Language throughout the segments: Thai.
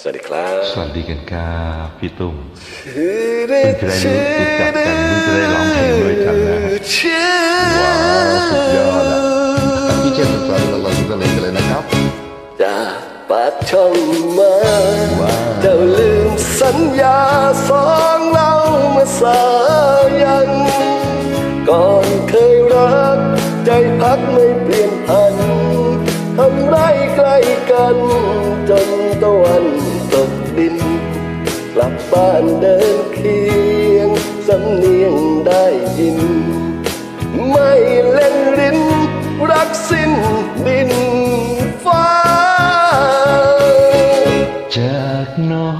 สวัสดีครับ สวัสดีกันครับพี่ตุ้มเพิ่งจะได้รู้รู้จักกันเพิ่งจะได้ร้องเพลงด้วยกันนะฮะว้าวสุดยอดอะพี่เจนสอนเราลองกันเลยกันเลยนะครับจากปากช่องมาว้าวเจ้าลืมสัญญาสองเรามาสายัน ก่อนเคยรัก ใจพักไม่เปลี่ยนพันทำไรใกล้กันจนตะวันตกดิน กลับบ้านเดินเคียง สำเนียงได้ยิน ไม่เล่นลิ้น รักสิ้นดินฟ้า จากน้อ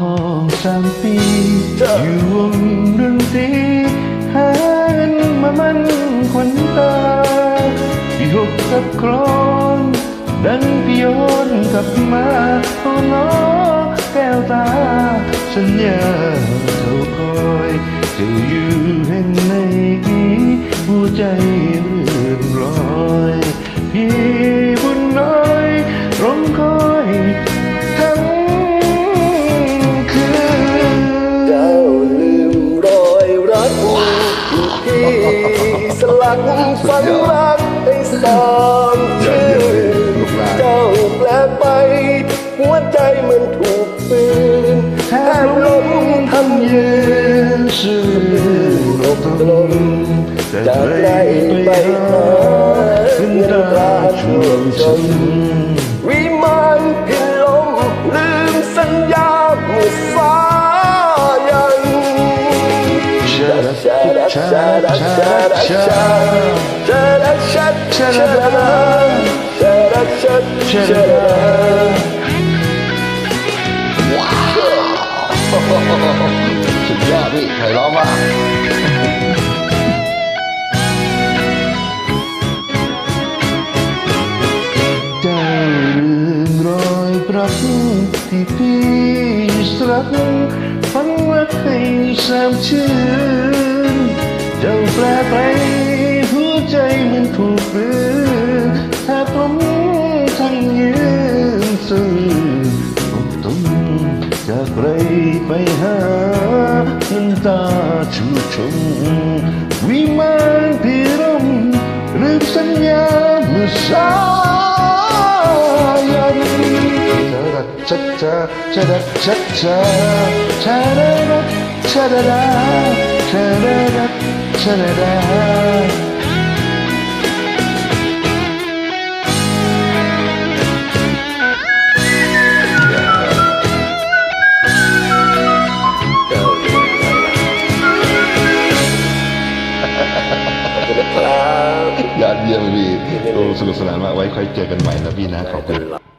งสามปีอยู่วงดนตรีหาเงินมามันขวัญตาพี่หกกับกรอนดังพี่โยนกลับมาโอ้น้อแก้วตา สัญญาเท่าคอยจะอยู่แห่งไหนหัวใจเลื่อนลอยพี่บุญน้อยร้องคอยทั้งคืนเจ้าลืมรอยรักที่พี่สลักฝังรักให้สองชื่อเจ้าแปลไป หัวใจเหมันถูกปืนแทบล้ม 예수 어떤 that by night in the light วิมานพิลมลืมสัญญาเมื่อฟ้ายัน Şarap, şarap, şarap, şarap, şarap. Şarap, şarap, şarap, şarap, şarap. สุดยอดพี่ใครร้องว่าเจ้าลืมรอยปรักที่พี่สลักฝังรักให้สามชื่นเจ้าแปลไป จากไรไปหาน้ำตาชูชมวิมานพิรมลืมสัญญาเมื่อสายันชะดัดชาชัดชัดชาชาดาดาชาดาดชาดาดชาดาดันนะครับยอดเยี่ยมพี่โอ้สนุกสนานมากไว้ค่อยเจอกันใหม่นะพี่นะขอบคุณ